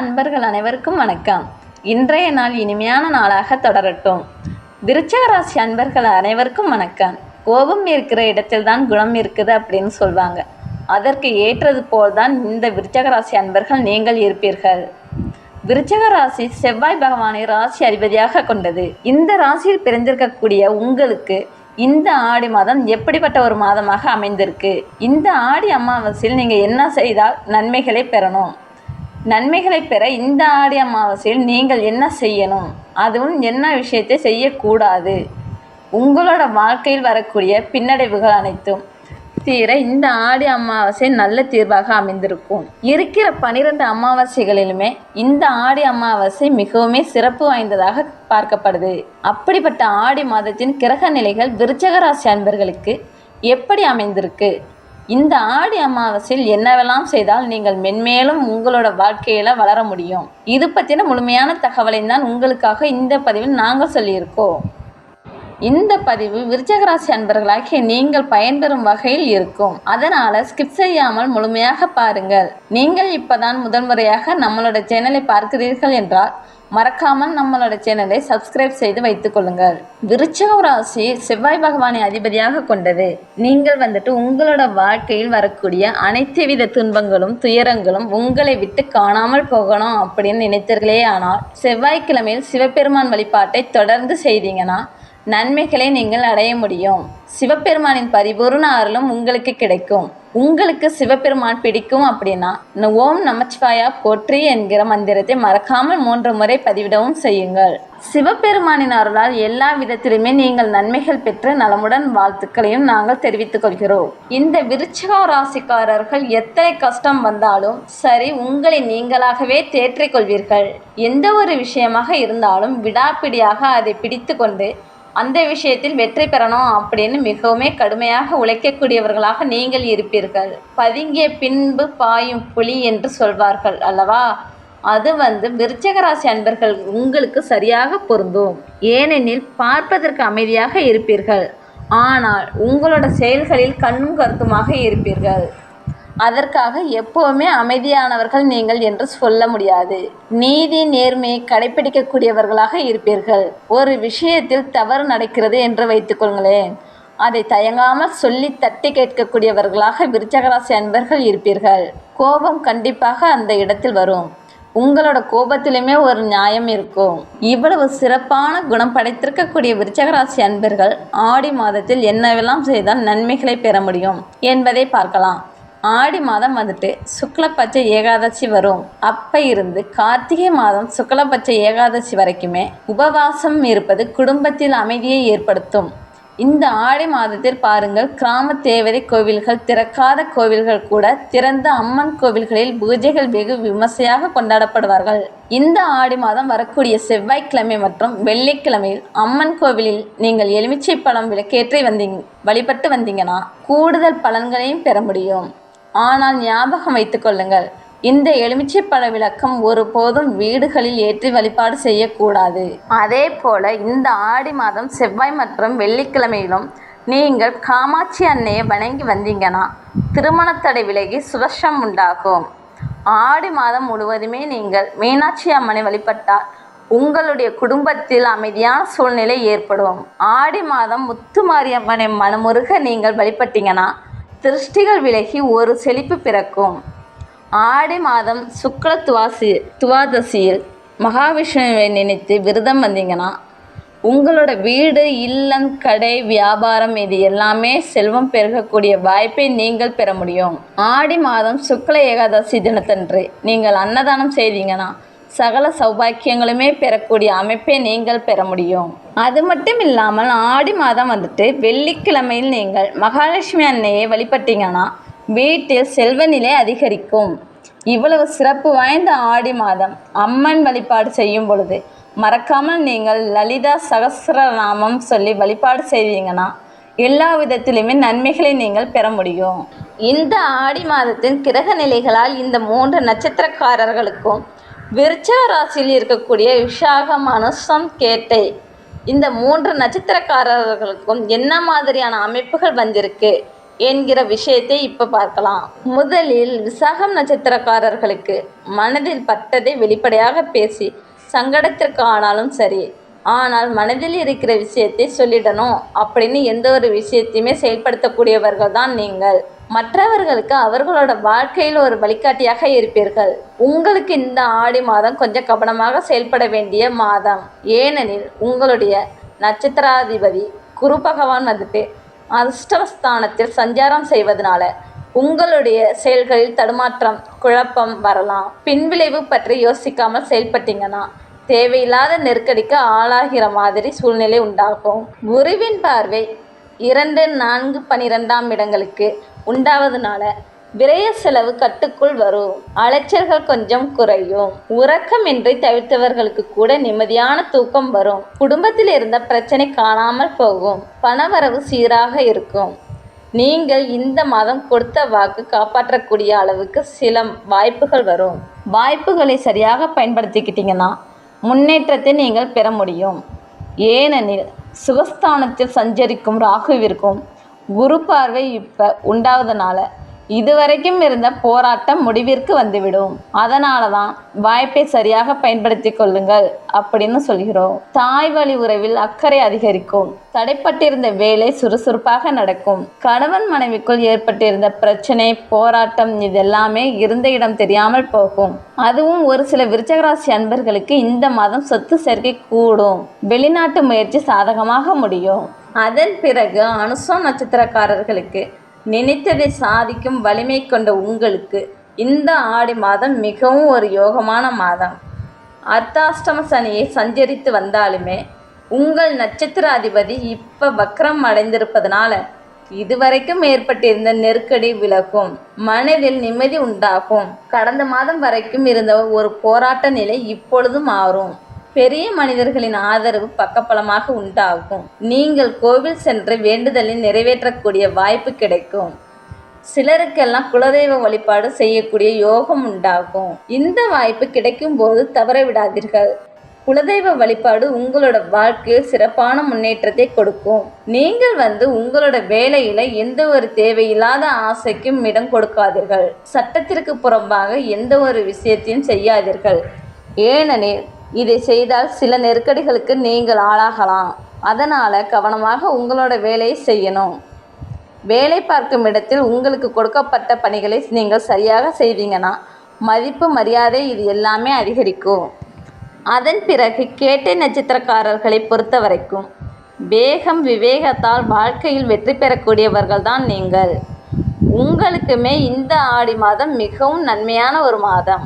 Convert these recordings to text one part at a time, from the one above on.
அன்பர்கள் அனைவருக்கும் வணக்கம். இன்றைய நாள் இனிமையான நாளாக தொடரட்டும். விருச்சக ராசி அன்பர்கள் அனைவருக்கும் வணக்கம். கோபம் இருக்கிற இடத்தில்தான் குணம் இருக்குது அப்படின்னு சொல்வாங்க. அதற்கு ஏற்றது போல்தான் இந்த விருச்சக ராசி அன்பர்கள் நீங்கள் இருப்பீர்கள். விருச்சக ராசி செவ்வாய் பகவானை ராசி அதிபதியாக கொண்டது. இந்த ராசியில் பிறந்திருக்கக்கூடிய உங்களுக்கு இந்த ஆடி மாதம் எப்படிப்பட்ட ஒரு மாதமாக அமைந்திருக்கு? இந்த ஆடி அமாவாசையில் நீங்கள் என்ன செய்தால் நன்மைகளை பெறணும்? நன்மைகளை பெற இந்த ஆடி அமாவாசையில் நீங்கள் என்ன செய்யணும்? அதுவும் என்ன விஷயத்தை செய்யக்கூடாது? உங்களோட வாழ்க்கையில் வரக்கூடிய பின்னடைவுகள் அனைத்தும் தீர இந்த ஆடி அமாவாசை நல்ல தீர்வாக அமைந்திருக்கும். இருக்கிற பனிரெண்டு அமாவாசைகளிலுமே இந்த ஆடி அமாவாசை மிகவுமே சிறப்பு வாய்ந்ததாக பார்க்கப்படுது. அப்படிப்பட்ட ஆடி மாதத்தின் கிரக நிலைகள் விருச்சகராசி அன்பர்களுக்கு எப்படி அமைந்திருக்கு? இந்த ஆடி அமாவாசையில் என்னவெல்லாம் செய்தால் நீங்கள் மென்மேலும் உங்களோட வாழ்க்கையில் வளர முடியும்? இது பற்றின முழுமையான தகவலை தான் உங்களுக்காக இந்த பதிவில் நாங்கள் சொல்லியிருக்கோம். இந்த பதிவு விருச்சகராசி அன்பர்களாகிய நீங்கள் பயன்பெறும் வகையில் இருக்கும். அதனால ஸ்கிப் செய்யாமல் முழுமையாக பாருங்கள். நீங்கள் இப்போதான் முதன்முறையாக நம்மளோட சேனலை பார்க்கிறீர்கள் என்றால் மறக்காமல் நம்மளோட சேனலை சப்ஸ்கிரைப் செய்து வைத்துக் கொள்ளுங்கள். விருச்சகம் ராசி செவ்வாய் பகவானை அதிபதியாக கொண்டது. நீங்கள் வந்துட்டு உங்களோட வாழ்க்கையில் வரக்கூடிய அனைத்து வித துன்பங்களும் துயரங்களும் உங்களை விட்டு காணாமல் போகணும் அப்படின்னு நினைத்தீர்களே ஆனால் செவ்வாய்க்கிழமையில் சிவபெருமான் வழிபாட்டை தொடர்ந்து செய்தீங்கன்னா நன்மைகளை நீங்கள் அடைய முடியும். சிவபெருமானின் பரிபூர்ண அருளும் உங்களுக்கு கிடைக்கும். உங்களுக்கு சிவபெருமான் பிடிக்கும் அப்படின்னா இந்த ஓம் நமச்சிவாயா போற்றி என்கிற மந்திரத்தை மறக்காமல் மூன்று முறை பதிவிடவும் செய்யுங்கள். சிவபெருமானின் அருளால் எல்லா விதத்திலுமே நீங்கள் நன்மைகள் பெற்று நலமுடன் வாழ்த்துக்களையும் நாங்கள் தெரிவித்துக் கொள்கிறோம். இந்த விருச்சிக ராசிக்காரர்கள் எத்தனை கஷ்டம் வந்தாலும் சரி உங்களை நீங்களாகவே தேற்றிக் கொள்வீர்கள். எந்த ஒரு விஷயமாக இருந்தாலும் விடாப்பிடியாக அதை பிடித்து கொண்டு அந்த விஷயத்தில் வெற்றி பெறணும் அப்படின்னு மிகவுமே கடுமையாக உழைக்கக்கூடியவர்களாக நீங்கள் இருப்பீர்கள். பதுங்கிய பின்பு பாயும் புலி என்று சொல்வார்கள் அல்லவா? அது வந்து விருச்சகராசி அன்பர்கள் உங்களுக்கு சரியாக பொருந்தும். ஏனெனில் பார்ப்பதற்கு அமைதியாக இருப்பீர்கள். ஆனால் உங்களோட செயல்களில் கண்ணும் கருத்துமாக இருப்பீர்கள். அதற்காக எப்போவுமே அமைதியானவர்கள் நீங்கள் என்று சொல்ல முடியாது. நீதி நேர்மையை கடைபிடிக்கக்கூடியவர்களாக இருப்பீர்கள். ஒரு விஷயத்தில் தவறு நடக்கிறது என்று வைத்துக்கொள்ங்களேன் அதை தயங்காமல் சொல்லி தட்டி கேட்கக்கூடியவர்களாக விருச்சகராசி அன்பர்கள் இருப்பீர்கள். கோபம் கண்டிப்பாக அந்த இடத்தில் வரும். உங்களோட கோபத்திலுமே ஒரு நியாயம் இருக்கும். இவ்வளவு சிறப்பான குணம் படைத்திருக்கக்கூடிய விருச்சகராசி அன்பர்கள் ஆடி மாதத்தில் என்னவெல்லாம் செய்தால் நன்மைகளை பெற முடியும் என்பதை பார்க்கலாம். ஆடி மாதம் வந்துட்டு சுக்லபட்ச ஏகாதசி வரும். அப்போ இருந்து கார்த்திகை மாதம் சுக்லபட்ச ஏகாதசி வரைக்குமே உபவாசம் இருப்பது குடும்பத்தில் அமைதியை ஏற்படுத்தும். இந்த ஆடி மாதத்தில் பாருங்கள் கிராம தேவதை கோவில்கள் திறக்காத கோவில்கள் கூட திறந்த அம்மன் கோவில்களில் பூஜைகள் வெகு விமர்சையாக கொண்டாடப்படுவார்கள். இந்த ஆடி மாதம் வரக்கூடிய செவ்வாய்க்கிழமை மற்றும் வெள்ளிக்கிழமையில் அம்மன் கோவிலில் நீங்கள் எலுமிச்சை பழம் விளக்கேற்றி வந்தீங்க வழிபட்டு வந்தீங்கன்னா கூடுதல் பலன்களையும் பெற முடியும். ஆனால் ஞாபகம் வைத்துக் கொள்ளுங்கள் இந்த எலுமிச்சை பழ விளக்கம் ஒருபோதும் வீடுகளில் ஏற்றி வழிபாடு செய்யக்கூடாது. அதே போல இந்த ஆடி மாதம் செவ்வாய் மற்றும் வெள்ளிக்கிழமையிலும் நீங்கள் காமாட்சி அன்னையை வணங்கி வந்தீங்கன்னா திருமணத்தடை விலகி சுரஷம் உண்டாகும். ஆடி மாதம் முழுவதுமே நீங்கள் மீனாட்சி அம்மனை வழிபட்டால் உங்களுடைய குடும்பத்தில் அமைதியான சூழ்நிலை ஏற்படும். ஆடி மாதம் முத்துமாரியம்மனை மனமுருக நீங்கள் வழிபட்டீங்கன்னா திருஷ்டிகள் விலகி ஒரு செழிப்பு பிறக்கும். ஆடி மாதம் சுக்ல துவாசி துவாதசியில் மகாவிஷ்ணுவை நினைத்து விரதம் வந்தீங்கன்னா உங்களோட வீடு இல்லம் கடை வியாபாரம் இது எல்லாமே செல்வம் பெருகக்கூடிய வாய்ப்பை நீங்கள் பெற முடியும். ஆடி மாதம் சுக்ல ஏகாதசி தினத்தன்று நீங்கள் அன்னதானம் செய்தீங்கன்னா சகல சௌபாக்கியங்களுமே பெறக்கூடிய அமைப்பை நீங்கள் பெற முடியும். அது மட்டும் இல்லாமல் ஆடி மாதம் வந்துட்டு வெள்ளிக்கிழமையில் நீங்கள் மகாலட்சுமி அன்னையை வழிபட்டீங்கன்னா வீட்டில் செல்வநிலை அதிகரிக்கும். இவ்வளவு சிறப்பு வாய்ந்த ஆடி மாதம் அம்மன் வழிபாடு செய்யும் பொழுது மறக்காமல் நீங்கள் லலிதா சகஸ்ரநாமம் சொல்லி வழிபாடு செய்தீங்கன்னா எல்லா விதத்திலுமே நன்மைகளை நீங்கள் பெற முடியும். இந்த ஆடி மாதத்தின் கிரக நிலைகளால் இந்த மூன்று நட்சத்திரக்காரர்களுக்கும் விருச்சக ராசியில் இருக்கக்கூடிய விஷாகம் அனுஷம் கேட்டை இந்த மூன்று நட்சத்திரக்காரர்களுக்கும் என்ன மாதிரியான அமைப்புகள் வந்திருக்கு என்கிற விஷயத்தை இப்போ பார்க்கலாம். முதலில் விசாகம் நட்சத்திரக்காரர்களுக்கு மனதில் பட்டதை வெளிப்படையாக பேசி சங்கடத்திற்கு ஆனாலும் சரி ஆனால் மனதில் இருக்கிற விஷயத்தை சொல்லிடணும் அப்படின்னு எந்த ஒரு விஷயத்தையுமே செயல்படுத்தக்கூடியவர்கள் தான் நீங்கள். மற்றவர்களுக்கு அவர்களோட வாழ்க்கையில் ஒரு வழிகாட்டியாக இருப்பீர்கள். உங்களுக்கு இந்த ஆடி மாதம் கொஞ்சம் கவனமாக செயல்பட வேண்டிய மாதம். ஏனெனில் உங்களுடைய நட்சத்திராதிபதி குரு பகவான் வந்துட்டு அதிர்ஷ்டஸ்தானத்தில் சஞ்சாரம் செய்வதனால உங்களுடைய செயல்களில் தடுமாற்றம் குழப்பம் வரலாம். பின்விளைவு பற்றி யோசிக்காமல் செயல்பட்டீங்கன்னா தேவையில்லாத நெருக்கடிக்கு ஆளாகிற மாதிரி சூழ்நிலை உண்டாகும். குருவின் பார்வை இரண்டு நான்கு பனிரெண்டாம் இடங்களுக்கு உண்டாவதுனால விரய செலவு கட்டுக்குள் வரும். அலைச்சல்கள் கொஞ்சம் குறையும். உறக்கமின்றி தவிர்த்தவர்களுக்கு கூட நிம்மதியான தூக்கம் வரும். குடும்பத்தில் இருந்த பிரச்சனை காணாமல் போகும். பணவரவு சீராக இருக்கும். நீங்கள் இந்த மாதம் கொடுத்த வாக்கு காப்பாற்றக்கூடிய அளவுக்கு சில வாய்ப்புகள் வரும். வாய்ப்புகளை சரியாக பயன்படுத்திக்கிட்டீங்கன்னா முன்னேற்றத்தை நீங்கள் பெற முடியும். ஏனெனில் சுகஸ்தானத்தில் சஞ்சரிக்கும் ராகுவிற்கும் குரு பார்வை இப்போ உண்டாவதுனால இதுவரைக்கும் இருந்த போராட்டம் முடிவிற்கு வந்துவிடும். அதனால தான் வாய்ப்பை சரியாக பயன்படுத்தி கொள்ளுங்கள் அப்படின்னு சொல்கிறோம். தாய் வழி உறவில் அக்கறை அதிகரிக்கும். தடைப்பட்டிருந்த வேலை சுறுசுறுப்பாக நடக்கும். கணவன் மனைவிக்குள் ஏற்பட்டிருந்த பிரச்சனை போராட்டம் இதெல்லாமே இருந்த இடம் தெரியாமல் போகும். அதுவும் ஒரு சில விருச்சகராசி அன்பர்களுக்கு இந்த மாதம் சொத்து சேர்க்கை கூடும். வெளிநாட்டு முயற்சி சாதகமாக முடியும். அதன் பிறகு அனுசம் நட்சத்திரக்காரர்களுக்கு நினைத்ததை சாதிக்கும் வலிமை கொண்ட உங்களுக்கு இந்த ஆடி மாதம் மிகவும் ஒரு யோகமான மாதம். அர்த்தாஷ்டம சனியை சஞ்சரித்து வந்தாலுமே உங்கள் நட்சத்திர அதிபதி இப்போ வக்ரம் அடைந்திருப்பதனால இதுவரைக்கும் ஏற்பட்டிருந்த நெருக்கடி விலகும். மனதில் நிம்மதி உண்டாகும். கடந்த மாதம் வரைக்கும் இருந்த ஒரு போராட்ட நிலை இப்பொழுது மாறும். பெரிய மனிதர்களின் ஆதரவு பக்கபலமாக உண்டாகும். நீங்கள் கோவில் சென்று வேண்டுதலை நிறைவேற்றக்கூடிய வாய்ப்பு கிடைக்கும். சிலருக்கெல்லாம் குலதெய்வ வழிபாடு செய்யக்கூடிய யோகம் உண்டாகும். இந்த வாய்ப்பு கிடைக்கும் போது தவற விடாதீர்கள். குலதெய்வ வழிபாடு உங்களோட வாழ்க்கையில் சிறப்பான முன்னேற்றத்தை கொடுக்கும். நீங்கள் வந்து உங்களோட வேலையில எந்த ஒரு தேவையில்லாத ஆசைக்கும் இடம் கொடுக்காதீர்கள். சட்டத்திற்கு புறம்பாக எந்த ஒரு விஷயத்தையும் செய்யாதீர்கள். ஏனெனில் இதை செய்தால் சில நெருக்கடிகளுக்கு நீங்கள் ஆளாகலாம். அதனால் கவனமாக உங்களோட வேலையை செய்யணும். வேலை பார்க்கும் இடத்தில் உங்களுக்கு கொடுக்கப்பட்ட பணிகளை நீங்கள் சரியாக செய்தீங்கன்னா மதிப்பு மரியாதை இது எல்லாமே அதிகரிக்கும். அதன் பிறகு கேட்டை நட்சத்திரக்காரர்களை பொறுத்த வரைக்கும் வேகம் விவேகத்தால் வாழ்க்கையில் வெற்றி பெறக்கூடியவர்கள் தான் நீங்கள். உங்களுக்குமே இந்த ஆடி மாதம் மிகவும் நன்மையான ஒரு மாதம்.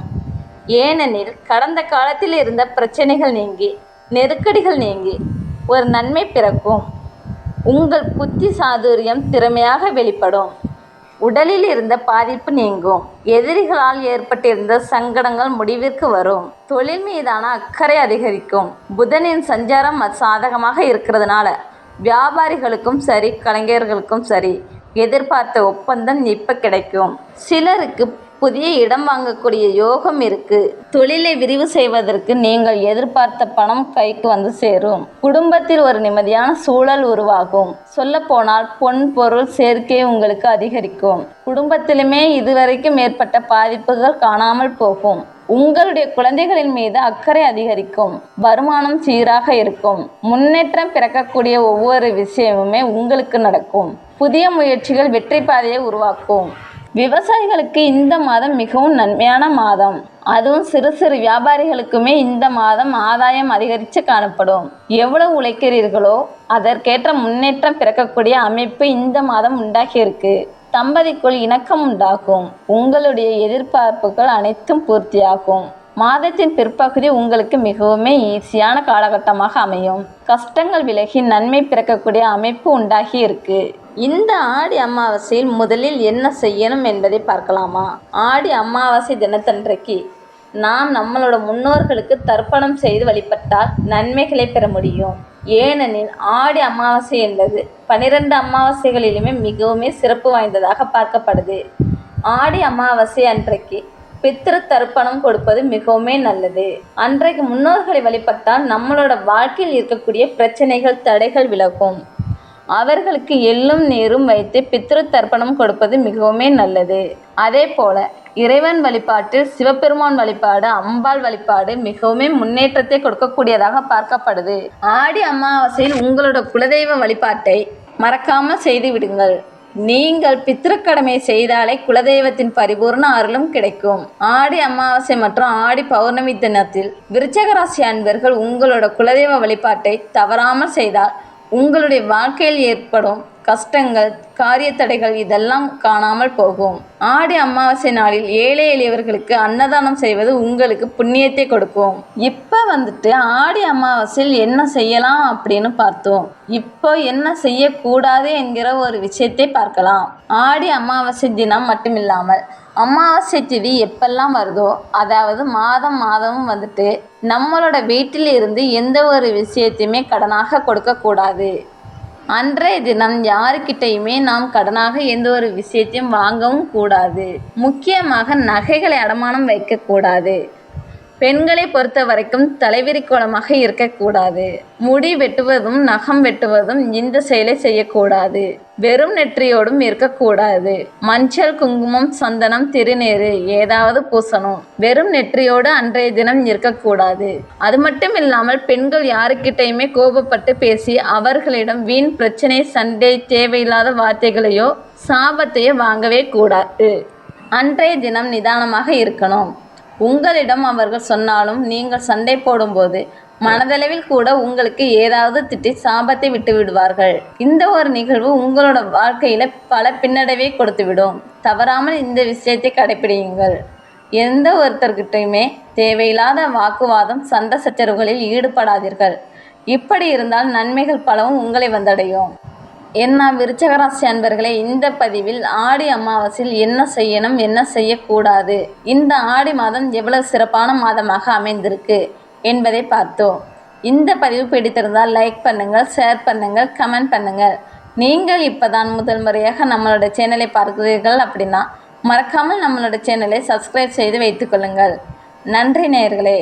ஏனெனில் கடந்த காலத்தில் இருந்த பிரச்சனைகள் நீங்கி நெருக்கடிகள் நீங்கி ஒரு நன்மை பிறக்கும். உங்கள் புத்தி சாதுரியம் திறமையாக வெளிப்படும். உடலில் இருந்த பாதிப்பு நீங்கும். எதிரிகளால் ஏற்பட்டிருந்த சங்கடங்கள் முடிவிற்கு வரும். தொழில் மீதான அக்கறை அதிகரிக்கும். புதனின் சஞ்சாரம் சாதகமாக இருக்கிறதுனால வியாபாரிகளுக்கும் சரி கலைஞர்களுக்கும் சரி எதிர்பார்த்த ஒப்பந்தம் இப்போ கிடைக்கும். சிலருக்கு புதிய இடம் வாங்கக்கூடிய யோகம் இருக்கு. தொழிலை விரிவு செய்வதற்கு நீங்கள் எதிர்பார்த்த பணம் கைக்கு வந்து சேரும். குடும்பத்தில் ஒரு நிம்மதியான சூழல் உருவாகும். சொல்ல போனால் பொன் பொருள் சேர்க்கை உங்களுக்கு அதிகரிக்கும். குடும்பத்திலுமே இதுவரைக்கும் ஏற்பட்ட பாதிப்புகள் காணாமல் போகும். உங்களுடைய குழந்தைகளின் மீது அக்கறை அதிகரிக்கும். வருமானம் சீராக இருக்கும். முன்னேற்றம் பிறக்கக்கூடிய ஒவ்வொரு விஷயமுமே உங்களுக்கு நடக்கும். புதிய முயற்சிகள் வெற்றி பாதையை உருவாக்கும். விவசாயிகளுக்கு இந்த மாதம் மிகவும் நன்மையான மாதம். அதுவும் சிறு சிறு வியாபாரிகளுக்குமே இந்த மாதம் ஆதாயம் அதிகரித்து காணப்படும். எவ்வளவு உழைக்கிறீர்களோ அதற்கேற்ற முன்னேற்றம் பிறக்கக்கூடிய அமைப்பு இந்த மாதம் உண்டாகியிருக்கு. தம்பதிக்குள் இணக்கம் உண்டாகும். உங்களுடைய எதிர்பார்ப்புகள் அனைத்தும் பூர்த்தியாகும். மாதத்தின் பிற்பகுதி உங்களுக்கு மிகவுமே ஈஸியான காலகட்டமாக அமையும். கஷ்டங்கள் விலகி நன்மை பிறக்கக்கூடிய அமைப்பு உண்டாகி இருக்குது இந்த ஆடி அமாவாசையில் முதலில் என்ன செய்யணும் என்பதை பார்க்கலாமா? ஆடி அமாவாசை தினத்தன்றைக்கு நாம் நம்மளோட முன்னோர்களுக்கு தர்ப்பணம் செய்து வழிபட்டால் நன்மைகளை பெற முடியும். ஏனெனில் ஆடி அமாவாசை என்பது பனிரெண்டு அமாவாசைகளிலுமே மிகவுமே சிறப்பு வாய்ந்ததாக பார்க்கப்படுது. ஆடி அமாவாசை அன்றைக்கு பித்திரு தர்ப்பணம் கொடுப்பது மிகவுமே நல்லது. அன்றைக்கு முன்னோர்களை வழிபட்டால் நம்மளோட வாழ்க்கையில் இருக்கக்கூடிய பிரச்சனைகள் தடைகள் விலகும். அவர்களுக்கு எள்ளும் நீரும் வைத்து பித்ரு தர்ப்பணம் கொடுப்பது மிகவுமே நல்லது. அதே போல இறைவன் வழிபாட்டில் சிவபெருமான் வழிபாடு அம்பாள் வழிபாடு மிகவுமே முன்னேற்றத்தை கொடுக்கக்கூடியதாக பார்க்கப்படுது. ஆடி அமாவாசையில் உங்களோட குலதெய்வ வழிபாட்டை மறக்காமல் செய்து விடுங்கள். நீங்கள் பித்திருக்கடமை செய்தாலே குலதெய்வத்தின் பரிபூர்ண அருளும் கிடைக்கும். ஆடி அமாவாசை மற்றும் ஆடி பௌர்ணமி தினத்தில் விருச்சகராசி அன்பர்கள் உங்களோட குலதெய்வ வழிபாட்டை தவறாமல் செய்தால் உங்களுடைய வாழ்க்கையில் ஏற்படும் கஷ்டங்கள் காரிய தடைகள் இதெல்லாம் காணாமல் போகும். ஆடி அமாவாசை நாளில் ஏழை எளியவர்களுக்கு அன்னதானம் செய்வது உங்களுக்கு புண்ணியத்தை கொடுக்கும். இப்போ வந்துட்டு ஆடி அமாவாசையில் என்ன செய்யலாம் அப்படின்னு பார்த்தோம். இப்போ என்ன செய்யக்கூடாது என்கிற ஒரு விஷயத்தை பார்க்கலாம். ஆடி அமாவாசை தினம் மட்டுமில்லாமல் அமாவாசை திதி எப்பெல்லாம் வருதோ அதாவது மாதம் மாதமும் வந்துட்டு நம்மளோட வீட்டில் இருந்து எந்த ஒரு விஷயத்தையுமே கடனாக கொடுக்கக்கூடாது. அன்றைய தினம் யாருக்கிட்டையுமே நாம் கடனாக எந்த ஒரு விஷயத்தையும் வாங்கவும் கூடாது. முக்கியமாக நகைகளை அடமானம் வைக்கக்கூடாது. பெண்களை பொறுத்த வரைக்கும் தலைவிரி கோலமாக இருக்கக்கூடாது. முடி வெட்டுவதும் நகம் வெட்டுவதும் இந்த செயலை செய்யக்கூடாது. வெறும் நெற்றியோடும் இருக்கக்கூடாது. மஞ்சள் குங்குமம் சந்தனம் திருநீறு ஏதாவது பூசணும். வெறும் நெற்றியோடு அன்றைய தினம் இருக்கக்கூடாது. அது மட்டும் இல்லாமல் பெண்கள் யாருக்கிட்டையுமே கோபப்பட்டு பேசி அவர்களிடம் வீண் பிரச்சனை சண்டை தேவையில்லாத வார்த்தைகளையோ சாபத்தையோ வாங்கவே கூடாது. அன்றைய தினம் நிதானமாக இருக்கணும். உங்களிடம் அவர்கள் சொன்னாலும் நீங்கள் சண்டை போடும்போது மனதளவில் கூட உங்களுக்கு ஏதாவது திட்டி சாபத்தை விட்டு விடுவார்கள். இந்த ஒரு நிகழ்வு உங்களோட வாழ்க்கையில் பல பின்னடைவை கொடுத்துவிடும். தவறாமல் இந்த விஷயத்தை கடைப்பிடியுங்கள். எந்த ஒருத்தர்கிட்டையுமே தேவையில்லாத வாக்குவாதம் சண்டை சச்சரவுகளில் ஈடுபடாதீர்கள். இப்படி இருந்தால் நன்மைகள் பலவும் உங்களை வந்தடையும். என்ன விருச்சகராசி அன்பர்களே இந்த பதிவில் ஆடி அமாவாசையில் என்ன செய்யணும் என்ன செய்யக்கூடாது? இந்த ஆடி மாதம் எவ்வளவு சிறப்பான மாதமாக அமைந்திருக்கு என்பதை பார்த்தோம். இந்த பதிவு பிடித்திருந்தால் லைக் பண்ணுங்கள் ஷேர் பண்ணுங்கள் கமெண்ட் பண்ணுங்கள். நீங்கள் இப்போதான் முதல் முறையாக நம்மளோட சேனலை பார்க்கிறீர்கள் அப்படின்னா மறக்காமல் நம்மளோட சேனலை சப்ஸ்கிரைப் செய்து வைத்துக்கொள்ளுங்கள் நன்றி நேயர்களே.